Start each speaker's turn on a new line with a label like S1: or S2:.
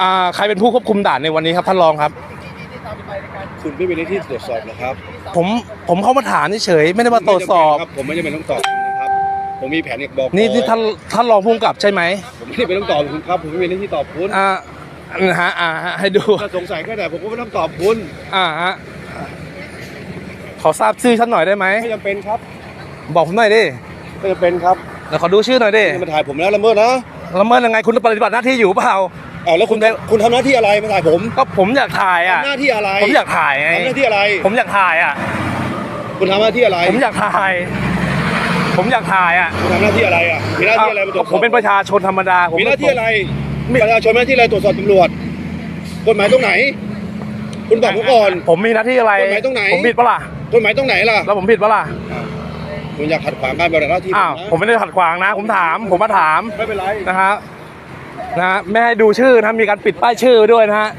S1: อ่าใครเป็นผู้ควบคุมด่านในวันนี้ครับท่านรองครับ
S2: คุณไม่มีหน้าที่ตรวจสอบนะครับ
S1: ผมผมเข้ามาถามเฉยๆไม่ได้มาตรวจสอบ
S2: ครับผมไม่จำเป็นต้องตอบคุณนะครับ ผมมีแผนอีกบอก
S1: นี่นี่ท่านท่านรองผู้กำกับใช่ไหม
S2: ผมไม่ได้เป็นต้องตอบคุณครับ ผมไม่มีหน้าที่ตอบคุณ
S1: อ่านะฮะอ่าฮะให้ดู
S2: ถ้าสงสัยแค่ไหนผมก็ไม่ต้องตอบคุณ
S1: อ่าฮะขอทราบชื่อท่านหน่อยได้ไหม
S2: ไม่จำเป็นครับ
S1: บอกผมหน่อยดิ
S2: ไม่จำเป็นครับ
S1: เดี๋ยวขอดูชื่อหน่อยดิ
S2: นี่มาถ่ายผมแล้วละเมิดนะ
S1: ละเมิดยังไงคุณปฏิบัติหน้าที่อยู่เปล่า
S2: อ้าวแล้วคุณคุณทำหน้าที่อะไรมาถ่ายผม
S1: ก็ผมอยากถ่ายอะ
S2: ทำหน้าที่อะไร
S1: ผมอยากถ่ายไง
S2: ทำหน้าที่อะไร
S1: ผมอยากถ่ายอะ
S2: คุณทำหน้าที่อะไร
S1: ผมอยากถ่าย ผมอยากถ่ายอะ
S2: คุณทำหน้าที่อะไรอะ มีหน้าที่อะไรมาตรวจสอบ
S1: ผมเป็นประชาชนธรรมดา ผม
S2: มีหน้าที่อะไร ประชาชนมีหน้าที่อะไรตรวจสอบตำรวจ กฎหมายตรงไหน คุณบอกผมก่อน
S1: ผมมีหน้าที่อะไร
S2: กฎหมายตรงไหน
S1: ผมผิดปะล่ะ
S2: กฎหมายตรงไหนล่ะ
S1: แล้วผมผิดปะล่ะ
S2: คุณอยากขัดขวางการปฏิบัติหน้าที่
S1: อ้าว
S2: นะ
S1: ผมไม่ได้ขัดขวางนะ ผมถามผมมาถาม
S2: ไม่เป็นไร
S1: นะฮะนะฮะไม่ให้ดูชื่อนะมีการปิดป้ายชื่อด้วยนะฮะ